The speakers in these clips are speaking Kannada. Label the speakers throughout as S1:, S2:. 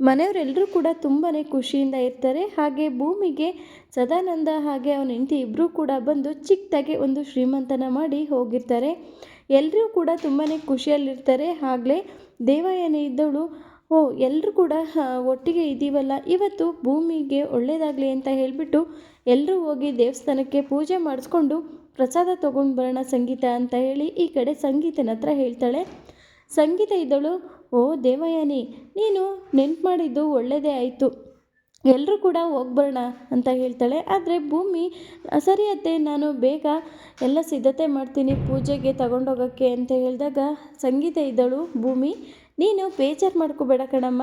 S1: ಮನೆಯವರೆಲ್ಲರೂ ಕೂಡ ತುಂಬಾ ಖುಷಿಯಿಂದ ಇರ್ತಾರೆ. ಹಾಗೆ ಭೂಮಿಗೆ ಸದಾನಂದ ಹಾಗೆ ಅವನ ಹೆಂಡತಿ ಇಬ್ಬರೂ ಕೂಡ ಬಂದು ಚಿಕ್ಕದಾಗಿ ಒಂದು ಶ್ರೀಮಂತನ ಮಾಡಿ ಹೋಗಿರ್ತಾರೆ. ಎಲ್ಲರೂ ಕೂಡ ತುಂಬಾ ಖುಷಿಯಲ್ಲಿರ್ತಾರೆ. ಆಗಲೇ ದೇವಯಾನಿ ಇದ್ದವಳು ಓ ಎಲ್ಲರೂ ಕೂಡ ಒಟ್ಟಿಗೆ ಇದ್ದೀವಲ್ಲ ಇವತ್ತು ಭೂಮಿಗೆ ಒಳ್ಳೆಯದಾಗಲಿ ಅಂತ ಹೇಳಿಬಿಟ್ಟು ಎಲ್ಲರೂ ಹೋಗಿ ದೇವಸ್ಥಾನಕ್ಕೆ ಪೂಜೆ ಮಾಡಿಸ್ಕೊಂಡು ಪ್ರಸಾದ ತೊಗೊಂಡು ಬರೋಣ ಸಂಗೀತ ಅಂತ ಹೇಳಿ ಈ ಕಡೆ ಸಂಗೀತನ ಹತ್ರ ಹೇಳ್ತಾಳೆ. ಸಂಗೀತ ಇದ್ದಳು. ಓ ದೇವಯಾನಿ, ನೀನು ನೆನ್ಪು ಮಾಡಿದ್ದು ಒಳ್ಳೆಯದೇ ಆಯಿತು. ಎಲ್ಲರೂ ಕೂಡ ಹೋಗ್ಬರೋಣ ಅಂತ ಹೇಳ್ತಾಳೆ. ಆದರೆ ಭೂಮಿ ಸರಿ ಅತ್ತೆ ನಾನು ಬೇಗ ಎಲ್ಲ ಸಿದ್ಧತೆ ಮಾಡ್ತೀನಿ, ಪೂಜೆಗೆ ತಗೊಂಡೋಗೋಕ್ಕೆ ಅಂತ ಹೇಳಿದಾಗ ಸಂಗೀತ ಇದ್ದಳು ಭೂಮಿ. ನೀನು ಬೇಜಾರು ಮಾಡ್ಕೋಬೇಡ ಕಣಮ್ಮ,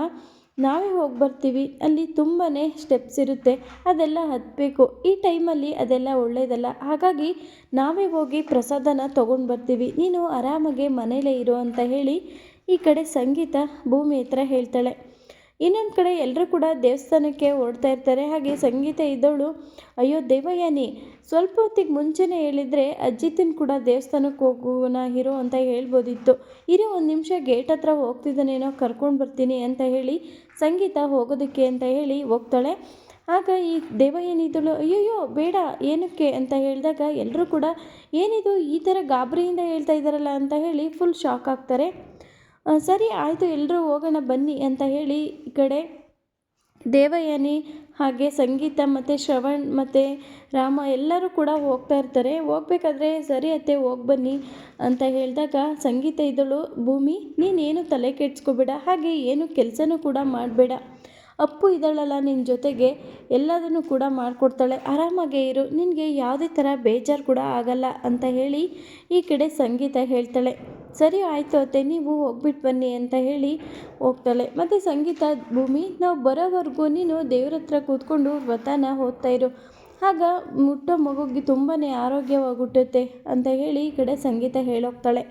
S1: ನಾವೇ ಹೋಗಿ ಬರ್ತೀವಿ ಅಲ್ಲಿ ತುಂಬಾ ಸ್ಟೆಪ್ಸ್ ಇರುತ್ತೆ, ಅದೆಲ್ಲ ಹತ್ತಬೇಕು ಈ ಟೈಮಲ್ಲಿ ಅದೆಲ್ಲ ಒಳ್ಳೆಯದಲ್ಲ ಹಾಗಾಗಿ ನಾವೇ ಹೋಗಿ ಪ್ರಸಾದನ ತೊಗೊಂಡು ಬರ್ತೀವಿ. ನೀನು ಆರಾಮಾಗೆ ಮನೇಲೇ ಇರು ಅಂತ ಹೇಳಿ ಈ ಕಡೆ ಸಂಗೀತ ಭೂಮಿ ಹತ್ರ ಹೇಳ್ತಾಳೆ. ಇನ್ನೊಂದು ಕಡೆ ಎಲ್ಲರೂ ಕೂಡ ದೇವಸ್ಥಾನಕ್ಕೆ ಓಡ್ತಾ ಇರ್ತಾರೆ. ಹಾಗೆ ಸಂಗೀತ ಇದ್ದವಳು, ಅಯ್ಯೋ ದೇವಯಾನಿ, ಸ್ವಲ್ಪ ಹೊತ್ತಿಗೆ ಮುಂಚೆನೇ ಹೇಳಿದರೆ ಅಜ್ಜಿತಿನ ಕೂಡ ದೇವಸ್ಥಾನಕ್ಕೆ ಹೋಗೋಣ ಇರೋ ಅಂತ ಹೇಳ್ಬೋದಿತ್ತು. ಇರೋ ಒಂದು ನಿಮಿಷ ಗೇಟ್ ಹತ್ರ ಹೋಗ್ತಿದ್ದಾನೇನೋ ಕರ್ಕೊಂಡು ಬರ್ತೀನಿ ಅಂತ ಹೇಳಿ ಸಂಗೀತ ಹೋಗೋದಕ್ಕೆ ಅಂತ ಹೇಳಿ ಹೋಗ್ತಾಳೆ. ಆಗ ಈ ದೇವಯಾನಿದಳು ಅಯ್ಯಯ್ಯೋ ಬೇಡ, ಏನಕ್ಕೆ? ಅಂತ ಹೇಳಿದಾಗ ಎಲ್ಲರೂ ಕೂಡ, ಏನಿದು ಈ ಥರ ಗಾಬರಿಯಿಂದ ಹೇಳ್ತಾ ಇದ್ದಾರಲ್ಲ? ಅಂತ ಹೇಳಿ ಫುಲ್ ಶಾಕ್ ಆಗ್ತಾರೆ. ಸರಿ, ಆಯಿತು ಎಲ್ಲರೂ ಹೋಗೋಣ, ಬನ್ನಿ ಅಂತ ಹೇಳಿ ಈ ಕಡೆ ದೇವಯಾನಿ ಹಾಗೆ ಸಂಗೀತ ಮತ್ತು ಶ್ರವಣ್ ಮತ್ತು ರಾಮ ಎಲ್ಲರೂ ಕೂಡ ಹೋಗ್ತಾ ಇರ್ತಾರೆ. ಹೋಗ್ಬೇಕಾದ್ರೆ ಸರಿ ಅತ್ತೆ, ಹೋಗಿ ಬನ್ನಿ ಅಂತ ಹೇಳಿದಾಗ ಸಂಗೀತ ಇದ್ದಳು ಭೂಮಿ, ನೀನೇನು ತಲೆ ಕೆಡ್ಸ್ಕೊಬೇಡ, ಹಾಗೆ ಏನು ಕೆಲಸನೂ ಕೂಡ ಮಾಡಬೇಡ. ಅಪ್ಪು ಇದ್ದಾಳಲ್ಲ ನಿನ್ನ ಜೊತೆಗೆ, ಎಲ್ಲದನ್ನು ಕೂಡ ಮಾಡಿಕೊಡ್ತಾಳೆ. ಆರಾಮಾಗೇ ಇರು, ನಿನಗೆ ಯಾವುದೇ ಥರ ಬೇಜಾರು ಕೂಡ ಆಗಲ್ಲ ಅಂತ ಹೇಳಿ ಈ ಕಡೆ ಸಂಗೀತ ಹೇಳ್ತಾಳೆ. ಸರಿ ಆಯಿತು ಅತ್ತೆ, ನೀವು ಹೋಗ್ಬಿಟ್ಟು ಬನ್ನಿ ಅಂತ ಹೇಳಿ ಹೋಗ್ತಾಳೆ. ಮತ್ತು ಸಂಗೀತ, ಭೂಮಿ, ನಾವು ಬರೋವರೆಗೂ ನೀನು ದೇವ್ರ ಹತ್ರ ಕೂತ್ಕೊಂಡು ವ್ರತನ ಓದ್ತಾ ಇರು. ಆಗ ಮುಟ್ಟೋ ಮಗುಗೆ ತುಂಬಾ ಆರೋಗ್ಯವಾಗುಟ್ಟುತ್ತೆ ಅಂತ ಹೇಳಿ ಈ ಕಡೆ ಸಂಗೀತ ಹೇಳೋಗ್ತಾಳೆ.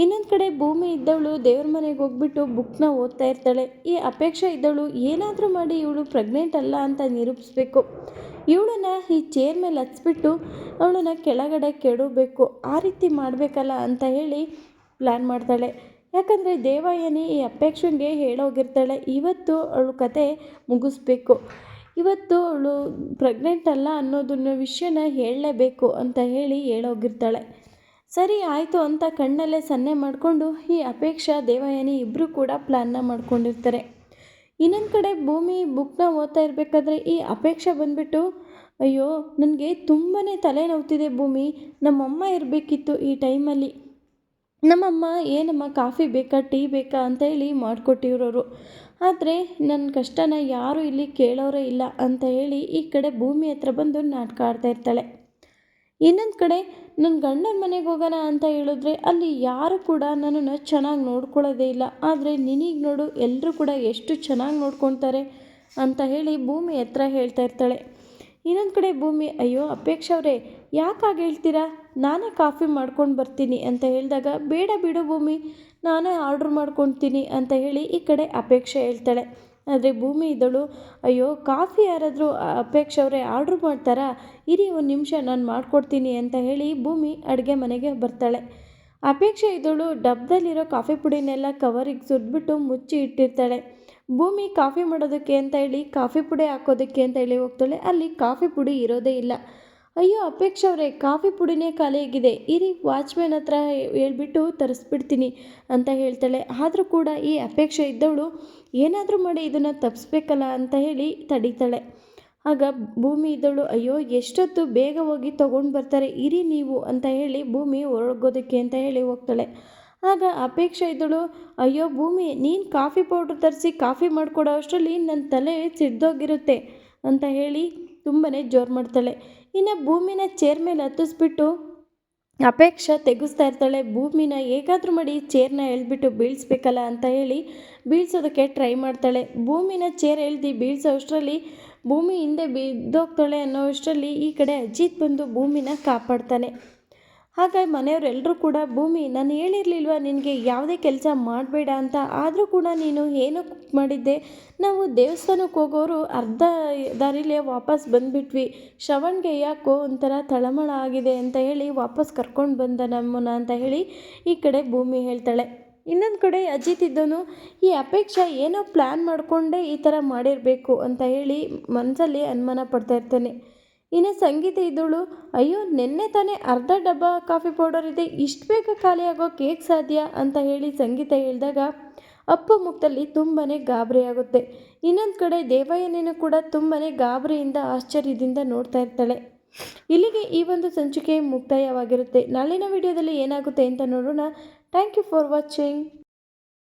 S1: ಇನ್ನೊಂದು ಕಡೆ ಭೂಮಿ ಇದ್ದವಳು ದೇವ್ರ ಮನೆಗೆ ಹೋಗ್ಬಿಟ್ಟು ಬುಕ್ನ ಓದ್ತಾ ಇರ್ತಾಳೆ. ಈ ಅಪೇಕ್ಷೆ ಇದ್ದವಳು ಏನಾದರೂ ಮಾಡಿ ಇವಳು ಪ್ರೆಗ್ನೆಂಟ್ ಅಲ್ಲ ಅಂತ ನಿರೂಪಿಸ್ಬೇಕು. ಇವಳನ್ನ ಈ ಚೇರ್ ಮೇಲೆ ಹಚ್ಬಿಟ್ಟು ಅವಳನ್ನ ಕೆಳಗಡೆ ಕೆಡಬೇಕು ಆ ರೀತಿ ಮಾಡಬೇಕಲ್ಲ ಅಂತ ಹೇಳಿ ಪ್ಲ್ಯಾನ್ ಮಾಡ್ತಾಳೆ. ಯಾಕಂದರೆ ದೇವಯಾನಿ ಈ ಅಪೇಕ್ಷೆಗೆ ಹೇಳೋಗಿರ್ತಾಳೆ. ಇವತ್ತು ಅವಳು ಕತೆ ಮುಗಿಸ್ಬೇಕು. ಇವತ್ತು ಅವಳು ಪ್ರೆಗ್ನೆಂಟ್ ಅಲ್ಲ ಅನ್ನೋದನ್ನ ವಿಷಯನ ಹೇಳಲೇಬೇಕು ಅಂತ ಹೇಳಿ ಹೇಳೋಗಿರ್ತಾಳೆ. ಸರಿ, ಆಯಿತು ಅಂತ ಕಣ್ಣಲ್ಲೇ ಸನ್ನೆ ಮಾಡಿಕೊಂಡು ಈ ಅಪೇಕ್ಷಾ, ದೇವಯಾನಿ ಇಬ್ಬರೂ ಕೂಡ ಪ್ಲ್ಯಾನ್ನ ಮಾಡ್ಕೊಂಡಿರ್ತಾರೆ. ಇನ್ನೊಂದು ಕಡೆ ಭೂಮಿ ಬುಕ್ನ ಓದ್ತಾ ಇರಬೇಕಾದ್ರೆ ಈ ಅಪೇಕ್ಷೆ ಬಂದುಬಿಟ್ಟು, ಅಯ್ಯೋ, ನನಗೆ ತುಂಬಾ ತಲೆನೋವ್ತಿದೆ ಭೂಮಿ. ನಮ್ಮಮ್ಮ ಇರಬೇಕಿತ್ತು ಈ ಟೈಮಲ್ಲಿ. ನಮ್ಮಮ್ಮ, ಏನಮ್ಮ ಕಾಫಿ ಬೇಕಾ, ಟೀ ಬೇಕಾ ಅಂತ ಹೇಳಿ ಮಾಡಿಕೊಟ್ಟಿರೋರು. ಆದರೆ ನನ್ನ ಕಷ್ಟನ ಯಾರು ಇಲ್ಲಿ ಕೇಳೋರೇ ಇಲ್ಲ ಅಂತ ಹೇಳಿ ಈ ಕಡೆ ಭೂಮಿ ಹತ್ರ ಬಂದು ನಾಟಕ ಆಡ್ತಾ ಇರ್ತಾಳೆ. ಇನ್ನೊಂದು ಕಡೆ ನನ್ನ ಗಂಡನ ಮನೆಗೆ ಹೋಗೋಣ ಅಂತ ಹೇಳಿದ್ರೆ ಅಲ್ಲಿ ಯಾರು ಕೂಡ ನನ್ನನ್ನು ಚೆನ್ನಾಗಿ ನೋಡ್ಕೊಳ್ಳೋದೇ ಇಲ್ಲ. ಆದರೆ ನಿನಗೆ ನೋಡು ಎಲ್ಲರೂ ಕೂಡ ಎಷ್ಟು ಚೆನ್ನಾಗಿ ನೋಡ್ಕೊತಾರೆ ಅಂತ ಹೇಳಿ ಭೂಮಿ ಹತ್ರ ಹೇಳ್ತಾ ಇರ್ತಾಳೆ. ಇನ್ನೊಂದು ಕಡೆ ಭೂಮಿ, ಅಯ್ಯೋ ಅಪೇಕ್ಷ ಅವರೇ, ಯಾಕಾಗಿ ಹೇಳ್ತೀರಾ? ನಾನೇ ಕಾಫಿ ಮಾಡ್ಕೊಂಡು ಬರ್ತೀನಿ ಅಂತ ಹೇಳಿದಾಗ, ಬೇಡ ಬಿಡು ಭೂಮಿ, ನಾನೇ ಆರ್ಡ್ರ್ ಮಾಡ್ಕೊತೀನಿ ಅಂತ ಹೇಳಿ ಈ ಕಡೆ ಅಪೇಕ್ಷೆ ಹೇಳ್ತಾಳೆ. ಆದರೆ ಭೂಮಿ ಇದ್ದಳು. ಅಯ್ಯೋ, ಕಾಫಿ ಯಾರಾದರೂ ಅಪೇಕ್ಷೆ ಅವರೇ ಆರ್ಡ್ರ್ ಮಾಡ್ತಾರಾ? ಇರಿ ಒಂದು ನಿಮಿಷ, ನಾನು ಮಾಡಿಕೊಡ್ತೀನಿ ಅಂತ ಹೇಳಿ ಭೂಮಿ ಅಡುಗೆ ಮನೆಗೆ ಬರ್ತಾಳೆ. ಅಪೇಕ್ಷೆ ಇದ್ದಳು. ಡಬ್ಬದಲ್ಲಿರೋ ಕಾಫಿ ಪುಡಿನೆಲ್ಲ ಕವರಿಗೆ ಸುರಿದ್ಬಿಟ್ಟು ಮುಚ್ಚಿ ಇಟ್ಟಿರ್ತಾಳೆ. ಭೂಮಿ ಕಾಫಿ ಮಾಡೋದಕ್ಕೆ ಅಂತ ಹೇಳಿ, ಕಾಫಿ ಪುಡಿ ಹಾಕೋದಕ್ಕೆ ಅಂತ ಹೇಳಿ ಹೋಗ್ತಾಳೆ. ಅಲ್ಲಿ ಕಾಫಿ ಪುಡಿ ಇರೋದೇ ಇಲ್ಲ. ಅಯ್ಯೋ, ಅಪೇಕ್ಷ ಅವರೇ, ಕಾಫಿ ಪುಡಿನೇ ಖಾಲಿಯಾಗಿದೆ. ಇರಿ, ವಾಚ್ಮ್ಯಾನ್ ಹತ್ರ ಹೇಳ್ಬಿಟ್ಟು ತರಿಸ್ಬಿಡ್ತೀನಿ ಅಂತ ಹೇಳ್ತಾಳೆ. ಆದರೂ ಕೂಡ ಈ ಅಪೇಕ್ಷೆ ಇದ್ದವಳು ಏನಾದರೂ ಮಾಡಿ ಇದನ್ನು ತಪ್ಪಿಸ್ಬೇಕಲ್ಲ ಅಂತ ಹೇಳಿ ತಡೀತಾಳೆ. ಆಗ ಭೂಮಿ ಇದ್ದವಳು, ಅಯ್ಯೋ, ಎಷ್ಟೊತ್ತು ಬೇಗ ಹೋಗಿ ತೊಗೊಂಡು ಬರ್ತಾರೆ, ಇರಿ ನೀವು ಅಂತ ಹೇಳಿ ಭೂಮಿ ಹೊರಗೋದಕ್ಕೆ ಅಂತ ಹೇಳಿ ಹೋಗ್ತಾಳೆ. ಆಗ ಅಪೇಕ್ಷೆ ಇದ್ದಳು ಅಯ್ಯೋ, ಭೂಮಿ, ನೀನು ಕಾಫಿ ಪೌಡ್ರ್ ತರಿಸಿ ಕಾಫಿ ಮಾಡಿಕೊಡೋ ಅಷ್ಟರಲ್ಲಿ ನನ್ನ ತಲೆ ಸಿಡ್ದೋಗಿರುತ್ತೆ ಅಂತ ಹೇಳಿ ತುಂಬಾ ಜೋರು ಮಾಡ್ತಾಳೆ. ಇನ್ನು ಭೂಮಿನ ಚೇರ್ ಮೇಲೆ ಹತ್ತಿಸ್ಬಿಟ್ಟು ಅಪೇಕ್ಷ ತೆಗೆಸ್ತಾ ಇರ್ತಾಳೆ. ಭೂಮಿನ ಹೇಗಾದರೂ ಮಾಡಿ ಚೇರ್ನ ಎಳ್ಬಿಟ್ಟು ಬೀಳಿಸ್ಬೇಕಲ್ಲ ಅಂತ ಹೇಳಿ ಬೀಳ್ಸೋದಕ್ಕೆ ಟ್ರೈ ಮಾಡ್ತಾಳೆ. ಭೂಮಿನ ಚೇರ್ ಎಳ್ದು ಬೀಳ್ಸೋ ಅಷ್ಟರಲ್ಲಿ ಭೂಮಿ ಹಿಂದೆ ಬಿದ್ದೋಗ್ತಾಳೆ ಅನ್ನೋ ಅಷ್ಟರಲ್ಲಿ ಈ ಕಡೆ ಅಜಿತ್ ಬಂದು ಭೂಮಿನ ಕಾಪಾಡ್ತಾನೆ. ಹಾಗಾಗಿ ಮನೆಯವರೆಲ್ಲರೂ ಕೂಡ, ಭೂಮಿ, ನಾನು ಹೇಳಿರ್ಲಿಲ್ವ ನಿನಗೆ ಯಾವುದೇ ಕೆಲಸ ಮಾಡಬೇಡ ಅಂತ? ಆದರೂ ಕೂಡ ನೀನು ಏನು ಮಾಡಿದ್ದೆ? ನಾವು ದೇವಸ್ಥಾನಕ್ಕೆ ಹೋಗೋರು ಅರ್ಧ ದಾರಿಲೇ ವಾಪಸ್ ಬಂದುಬಿಟ್ವಿ. ಶ್ರವಣ್ಗೆ ಯಾಕೋ ಒಂಥರ ತಳಮಳ ಆಗಿದೆ ಅಂತ ಹೇಳಿ ವಾಪಸ್ ಕರ್ಕೊಂಡು ಬಂದ ನಮ್ಮನ್ನ ಅಂತ ಹೇಳಿ ಈ ಕಡೆ ಭೂಮಿ ಹೇಳ್ತಾಳೆ. ಇನ್ನೊಂದು ಕಡೆ ಅಜಿತ್ ಇದ್ದನು, ಈ ಅಪೇಕ್ಷೆ ಏನೋ ಪ್ಲ್ಯಾನ್ ಮಾಡಿಕೊಂಡೇ ಈ ಥರ ಮಾಡಿರಬೇಕು ಅಂತ ಹೇಳಿ ಮನಸ್ಸಲ್ಲಿ ಅನುಮಾನ ಪಡ್ತಾ ಇರ್ತಾನೆ. ಇನ್ನು ಸಂಗೀತ ಇದ್ದಳು. ಅಯ್ಯೋ, ನಿನ್ನೆ ತಾನೇ ಅರ್ಧ ಡಬ್ಬ ಕಾಫಿ ಪೌಡರ್ ಇದೆ, ಇಷ್ಟು ಬೇಗ ಖಾಲಿಯಾಗೋ ಕೇಕ್ ಸಾಧ್ಯ ಅಂತ ಹೇಳಿ ಸಂಗೀತ ಹೇಳಿದಾಗ ಅಪ್ಪ ಮುಖದಲ್ಲಿ ತುಂಬಾ ಗಾಬರಿ ಆಗುತ್ತೆ. ಇನ್ನೊಂದು ಕಡೆ ದೇವಯ್ಯನೇನು ಕೂಡ ತುಂಬಾ ಗಾಬರಿಯಿಂದ ಆಶ್ಚರ್ಯದಿಂದ ನೋಡ್ತಾ ಇರ್ತಾಳೆ. ಇಲ್ಲಿಗೆ ಈ ಒಂದು ಸಂಚಿಕೆ ಮುಕ್ತಾಯವಾಗಿರುತ್ತೆ. ನಾಳಿನ ವಿಡಿಯೋದಲ್ಲಿ ಏನಾಗುತ್ತೆ ಅಂತ ನೋಡೋಣ. Thank you for watching